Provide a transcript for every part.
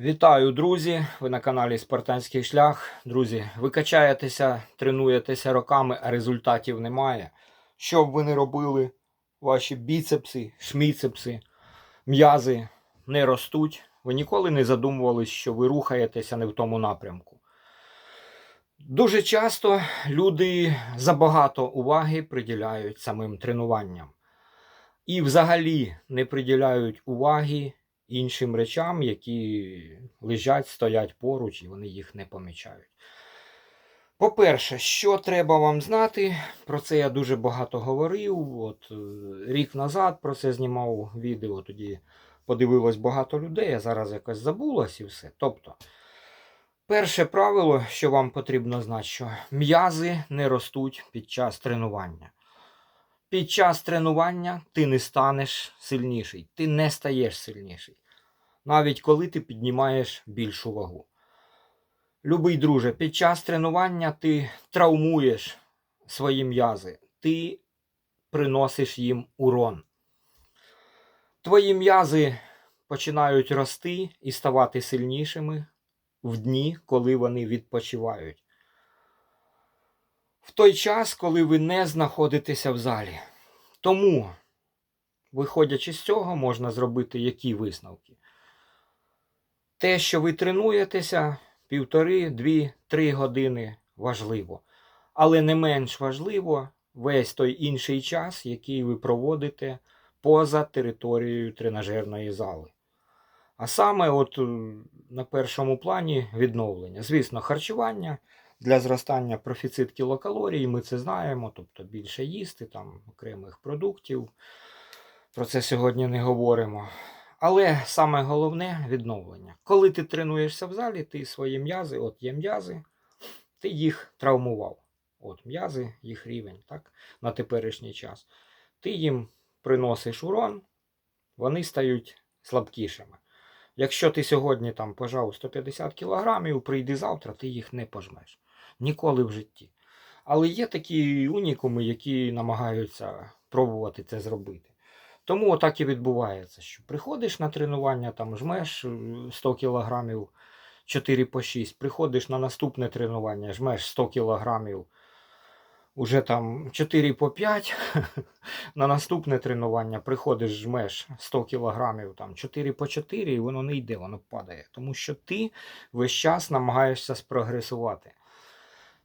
Вітаю, друзі! Ви на каналі Спартанський шлях. Друзі, ви качаєтеся, тренуєтеся роками, а результатів немає. Що б ви не робили, ваші біцепси, шміцепси, м'язи не ростуть. Ви ніколи не задумувались, що ви рухаєтеся не в тому напрямку. Дуже часто люди забагато уваги приділяють самим тренуванням. І взагалі не приділяють уваги іншим речам, які лежать, стоять поруч, і вони їх не помічають. По-перше, що треба вам знати, про це я дуже багато говорив. От е, рік назад про це знімав відео, тоді подивилось багато людей, а зараз якось забулось і все. Тобто, перше правило, що вам потрібно знати, що м'язи не ростуть під час тренування. Під час тренування ти не станеш сильніший, ти не стаєш сильніший. Навіть коли ти піднімаєш більшу вагу. Любий друже, під час тренування ти травмуєш свої м'язи, ти приносиш їм урон. Твої м'язи починають рости і ставати сильнішими в дні, коли вони відпочивають. В той час, коли ви не знаходитеся в залі. Тому, виходячи з цього, можна зробити які висновки. Те, що ви тренуєтеся півтори, дві, три години важливо. Але не менш важливо весь той інший час, який ви проводите поза територією тренажерної зали. А саме, от е, на першому плані відновлення. Звісно, харчування для зростання профіцит кілокалорій, ми це знаємо, тобто більше їсти, там окремих продуктів. Про це сьогодні не говоримо. Але саме головне відновлення. Коли ти тренуєшся в залі, ти свої м'язи, от є м'язи, ти їх травмував. От м'язи, їх рівень, так, на теперішній час. Ти їм приносиш урон, вони стають слабкішими. Якщо ти сьогодні там пожав 150 кілограмів, прийди завтра, ти їх не пожмеш. Ніколи в житті. Але є такі унікуми, які намагаються пробувати це зробити. Тому отак і відбувається, що приходиш на тренування, там жмеш е, 100 кілограмів 4 по 6, приходиш на наступне тренування, жмеш 100 кілограмів уже там 4 по 5, на наступне тренування приходиш, жмеш 100 кілограмів там 4 по 4, і воно не йде, воно падає. Тому що ти весь час намагаєшся спрогресувати.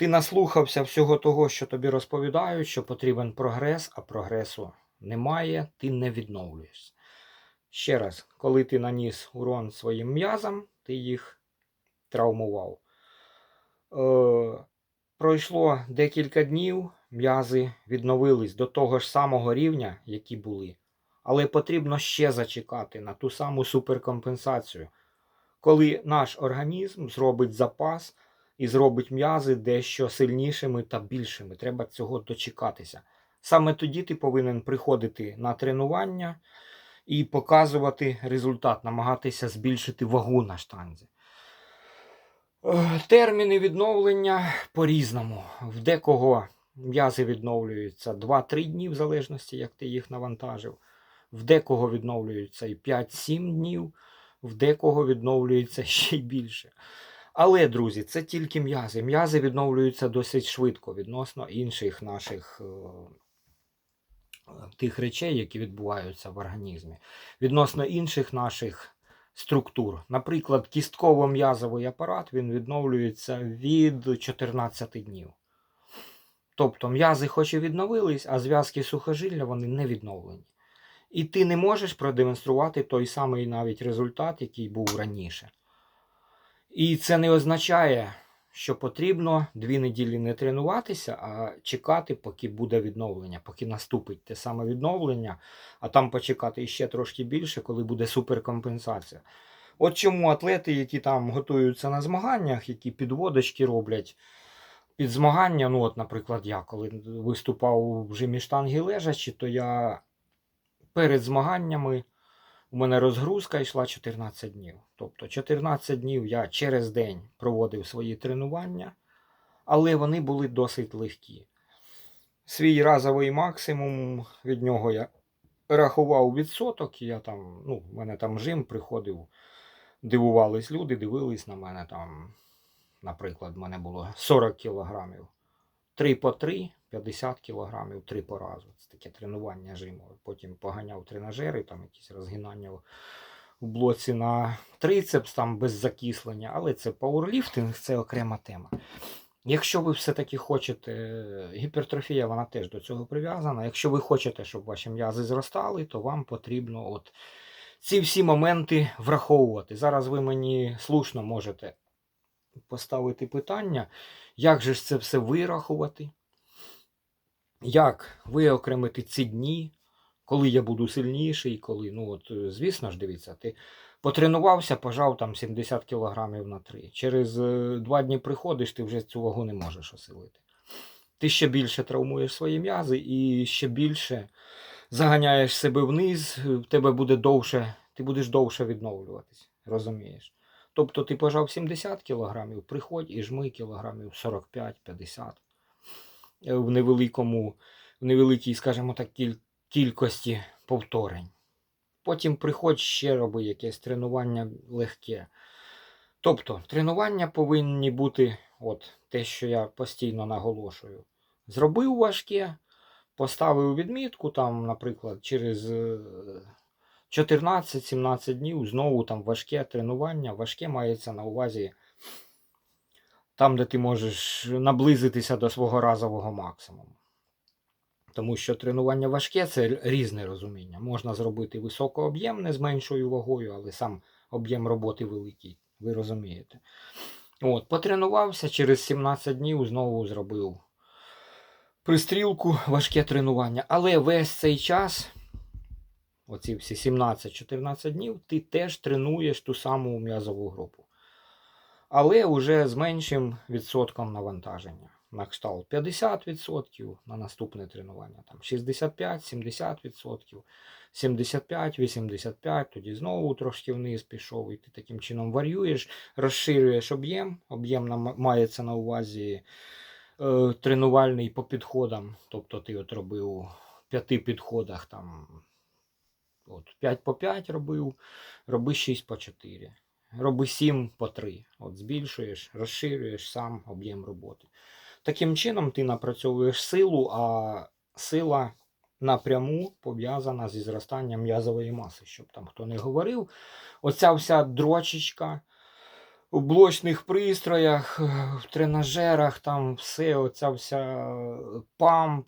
Ти наслухався всього того, що тобі розповідають, що потрібен прогрес, а прогресу немає, ти не відновлюєшся. Ще раз, коли ти наніс урон своїм м'язам, ти їх травмував. Е, пройшло декілька днів, м'язи відновились до того ж самого рівня, які були. Але потрібно ще зачекати на ту саму суперкомпенсацію, коли наш організм зробить запас і зробить м'язи дещо сильнішими та більшими. Треба цього дочекатися. Саме тоді ти повинен приходити на тренування і показувати результат, намагатися збільшити вагу на штанзі. Е, Терміни відновлення по-різному. В декого м'язи відновлюються 2-3 дні, в залежності, як ти їх навантажив. В декого відновлюються і 5-7 днів, в декого відновлюється ще й більше. Але, друзі, це тільки м'язи. М'язи відновлюються досить швидко відносно інших наших е, тих речей, які відбуваються в організмі, відносно інших наших структур. Наприклад, кістково-м'язовий апарат він відновлюється від 14 днів. Тобто м'язи хоч і відновились, а зв'язки сухожилля вони не відновлені. І ти не можеш продемонструвати той самий навіть результат, який був раніше. І це не означає, що потрібно дві неділі не тренуватися, а чекати, поки буде відновлення, поки наступить те саме відновлення, а там почекати ще трошки більше, коли буде суперкомпенсація. От чому атлети, які там готуються на змаганнях, які підводочки роблять під змагання, ну от, наприклад, я коли виступав в жимі штанги лежачі, то я перед змаганнями у мене розгрузка йшла 14 днів. Тобто 14 днів я через день проводив свої тренування, але вони були досить легкі. Свій разовий максимум від нього я рахував відсоток. Я там, ну, в мене там жим приходив дивувались люди, дивились на мене там. Наприклад, в мене було 40 кілограмів. 3 по 3, 50 кілограмів, 3 по разу. Це таке тренування жимове. Потім поганяв тренажери, там якісь розгинання в блоці на трицепс, там без закислення, але це пауерліфтинг, це окрема тема. Якщо ви все-таки хочете, гіпертрофія, вона теж до цього прив'язана. Якщо ви хочете, щоб ваші м'язи зростали, то вам потрібно от ці всі моменти враховувати. Зараз ви мені слушно можете поставити питання, як же ж це все вирахувати, як виокремити ці дні, коли я буду сильніший, коли, ну от, е, звісно ж, дивіться, ти потренувався, пожав там 70 кілограмів на 3. Через е, два дні приходиш, ти вже цю вагу не можеш осилити. Ти ще більше травмуєш свої м'язи і ще більше заганяєш себе вниз, е, в тебе буде довше, ти будеш довше відновлюватись, розумієш? Тобто ти пожав 70 кілограмів, приходь і жми кілограмів 45-50 е, в невеликому, в невеликій, скажімо так, кількості повторень. Потім приходь ще роби якесь тренування легке. Тобто, тренування повинні бути, от те, що я постійно наголошую. Зробив важке, поставив відмітку, там, наприклад, через е, 14-17 днів знову там важке тренування. Важке мається на увазі там, де ти можеш наблизитися до свого разового максимуму. Тому що тренування важке це різне розуміння. Можна зробити високооб'ємне з меншою вагою, але сам об'єм роботи великий, ви розумієте. От, потренувався, через 17 днів знову зробив пристрілку, важке тренування. Але весь цей час, оці всі 17-14 днів, ти теж тренуєш ту саму м'язову групу. Але вже з меншим відсотком навантаження. На кшталт 50% на наступне тренування, там 65-70%, 75-85, тоді знову трошки вниз пішов, і ти таким чином варюєш, розширюєш об'єм. Об'єм мається на увазі е, тренувальний по підходам. Тобто ти от робив у п'яти підходах там от 5 по 5 робив, роби 6 по 4. Роби 7 по 3. От збільшуєш, розширюєш сам об'єм роботи. Таким чином ти напрацьовуєш силу, а сила напряму пов'язана зі зростанням м'язової маси, щоб там хто не говорив. Оця вся дрочечка у блочних пристроях, в тренажерах, там все, оця вся е, памп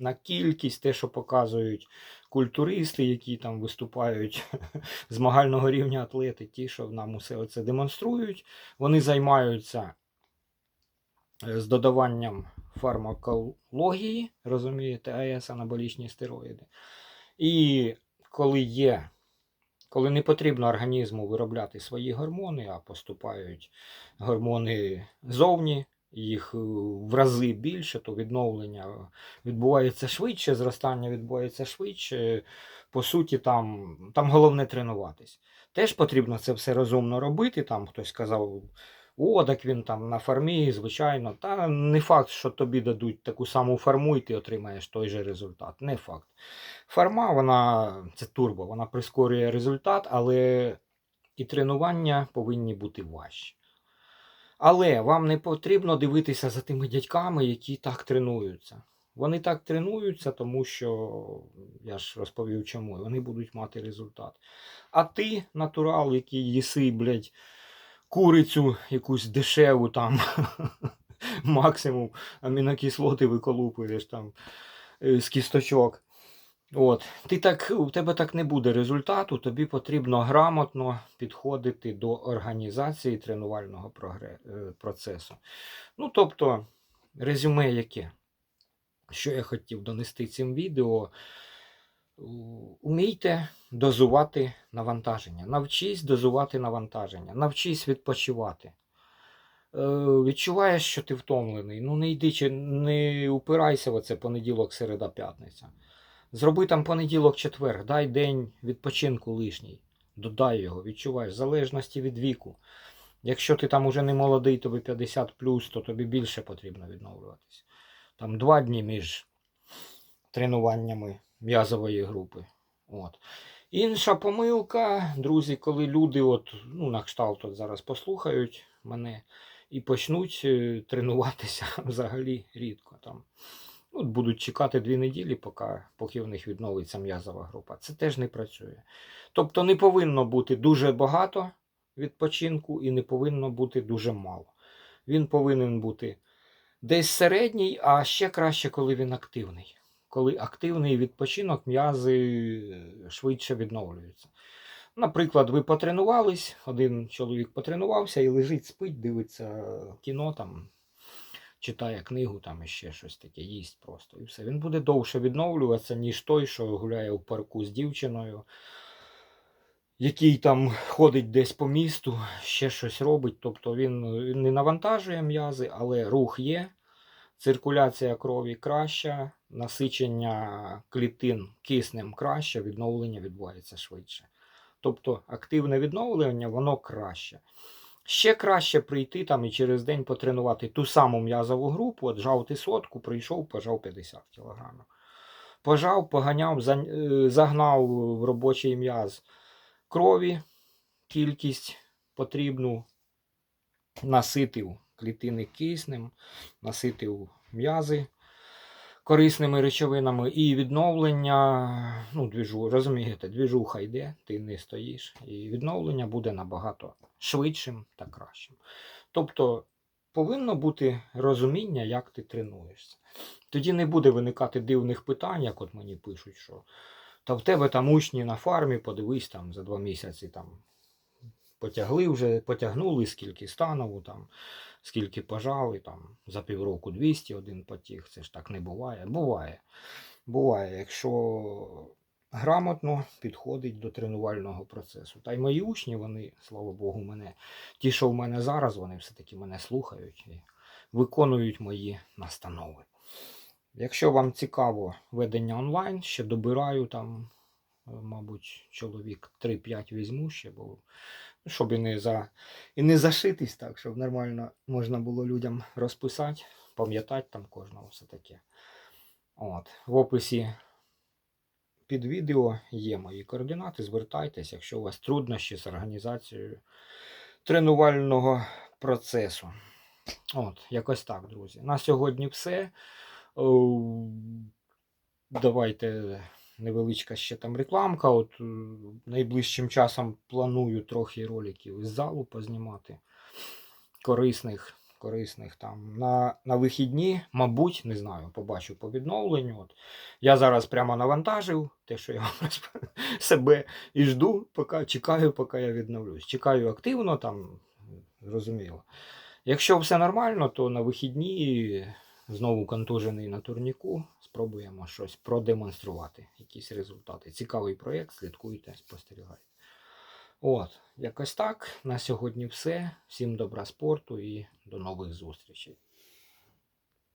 на кількість, те, що показують культуристи, які там виступають змагального рівня атлети, ті, що нам усе це демонструють, вони займаються е, з додаванням фармакології, розумієте, АЕС, анаболічні стероїди. І коли є, коли не потрібно організму виробляти свої гормони, а поступають гормони зовні, їх е, в рази більше, то відновлення відбувається швидше, зростання відбувається швидше. По суті, там, там головне тренуватись. Теж потрібно це все розумно робити. Там хтось сказав, о, так він там на фармі, звичайно. Та не факт, що тобі дадуть таку саму фарму, і ти отримаєш той же результат. Не факт. Фарма, вона це турбо, вона прискорює результат, але і тренування повинні бути важчі. Але вам не потрібно дивитися за тими дядьками, які так тренуються. Вони так тренуються, тому що я ж розповів чому, вони будуть мати результат. А ти, натурал, який їси, блядь, курицю якусь дешеву там, максимум амінокислоти виколупуєш там е, з кісточок. От. Ти так, у тебе так не буде результату, тобі потрібно грамотно підходити до організації тренувального е, процесу. Ну, тобто, резюме яке? Що я хотів донести цим відео? Умійте дозувати навантаження. Навчись дозувати навантаження, навчись відпочивати. Е, відчуваєш, що ти втомлений. Ну не йди чи не упирайся в оце понеділок, середа, п'ятниця. Зроби там понеділок, четвер, дай день відпочинку лишній. Додай його, відчуваєш, в залежності від віку. Якщо ти там уже не молодий, тобі 50 то тобі більше потрібно відновлюватись. Там два дні між тренуваннями м'язової групи. От. Інша помилка, друзі, коли люди, от, ну, на кшталт от зараз послухають мене і почнуть е, тренуватися взагалі рідко. Там. От будуть чекати дві неділі, поки, поки в них відновиться м'язова група. Це теж не працює. Тобто не повинно бути дуже багато відпочинку і не повинно бути дуже мало. Він повинен бути десь середній, а ще краще, коли він активний. Коли активний відпочинок, м'язи е, швидше відновлюються. Наприклад, ви потренувались, один чоловік потренувався і лежить, спить, дивиться кіно, там, читає книгу, там і ще щось таке, їсть просто. І все. Він буде довше відновлюватися, ніж той, що гуляє в парку з дівчиною, який там ходить десь по місту, ще щось робить. Тобто він, він не навантажує м'язи, але рух є, циркуляція крові краща, насичення клітин киснем краще, відновлення відбувається швидше. Тобто активне відновлення, воно краще. Ще краще прийти там і через день потренувати ту саму м'язову групу, от ти сотку, прийшов, пожав 50 кг. Пожав, поганяв, е, загнав в робочий м'яз крові, кількість потрібну, наситив клітини киснем, наситив м'язи корисними речовинами. І відновлення, ну, двіжу, розумієте, двіжуха йде, ти не стоїш, і відновлення буде набагато швидшим та кращим. Тобто повинно бути розуміння, як ти тренуєшся. Тоді не буде виникати дивних питань, як от мені пишуть, що та в тебе там учні на фармі, подивись там за два місяці там потягли вже, потягнули, скільки станову, там, скільки пожали, там, за півроку 200 один потіг. Це ж так не буває. Буває. Буває, якщо грамотно підходить до тренувального процесу. Та й мої учні, вони, слава Богу, мене, ті, що в мене зараз, вони все-таки мене слухають і виконують мої настанови. Якщо вам цікаво ведення онлайн, ще добираю там, е, мабуть, чоловік 3-5 візьму ще, бо щоб і не, за, і не зашитись так, щоб нормально можна було людям розписати, пам'ятати там кожного все таке. От. В описі під відео є мої координати. Звертайтесь, якщо у вас труднощі з організацією тренувального процесу. От, якось так, друзі. На сьогодні все. Давайте невеличка ще там рекламка. От е, найближчим часом планую трохи роликів із залу познімати. Корисних, корисних там. На, на вихідні, мабуть, не знаю, побачу по відновленню. От. Я зараз прямо навантажив те, що я себе і жду, поки чекаю, поки я відновлюсь. Чекаю активно, там, зрозуміло. Якщо все нормально, то на вихідні знову контужений на турніку. Спробуємо щось продемонструвати, якісь результати. Цікавий проєкт, слідкуйте, спостерігайте. От, якось так. На сьогодні все. Всім добра спорту і до нових зустрічей.